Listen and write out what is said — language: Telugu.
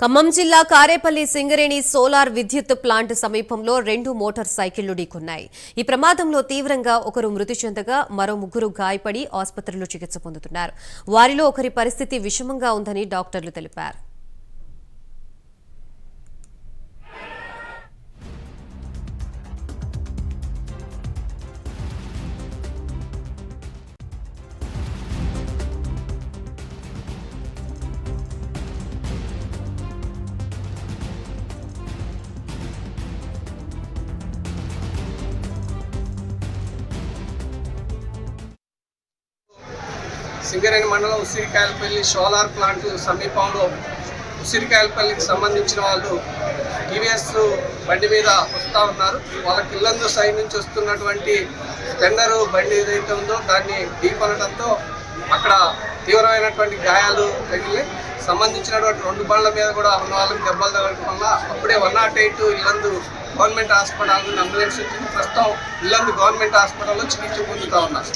ఖమ్మం జిల్లా కారేపల్లి సింగరేణి సోలార్ విద్యుత్ ప్లాంట్ సమీపంలో రెండు మోటార్ సైకిళ్ళు ఢీకొన్నాయి. ఈ ప్రమాదంలో తీవ్రంగా ఒకరు మృతి చెందగా మరో ముగ్గురు గాయపడి ఆసుపత్రిలో చికిత్స పొందుతున్నారు. వారిలో ఒకరి పరిస్థితి విషమంగా ఉందని డాక్టర్లు తెలిపారు. సింగరేణి మండలం ఉసిరికాయలపల్లి సోలార్ ప్లాంట్ సమీపంలో ఉసిరికాయలపల్లికి సంబంధించిన వాళ్ళు టీవీఎస్ బండి మీద వస్తూ ఉన్నారు. వాళ్ళ కిల్లందు సైడ్ నుంచి వస్తున్నటువంటి టెండరు బండి ఏదైతే ఉందో దాన్ని ఢీకొనడంతో అక్కడ తీవ్రమైనటువంటి గాయాలు తగిలి సంబంధించినటువంటి రెండు బండ్ల మీద కూడా ఉన్న వాళ్ళకి దెబ్బలు తగలడం వల్ల అప్పుడే one naught eight Illandu government hospital ambulance వచ్చింది. ప్రస్తుతం ఇల్లందు గవర్నమెంట్ హాస్పిటల్లో చికిత్స పొందుతూ ఉన్నారు.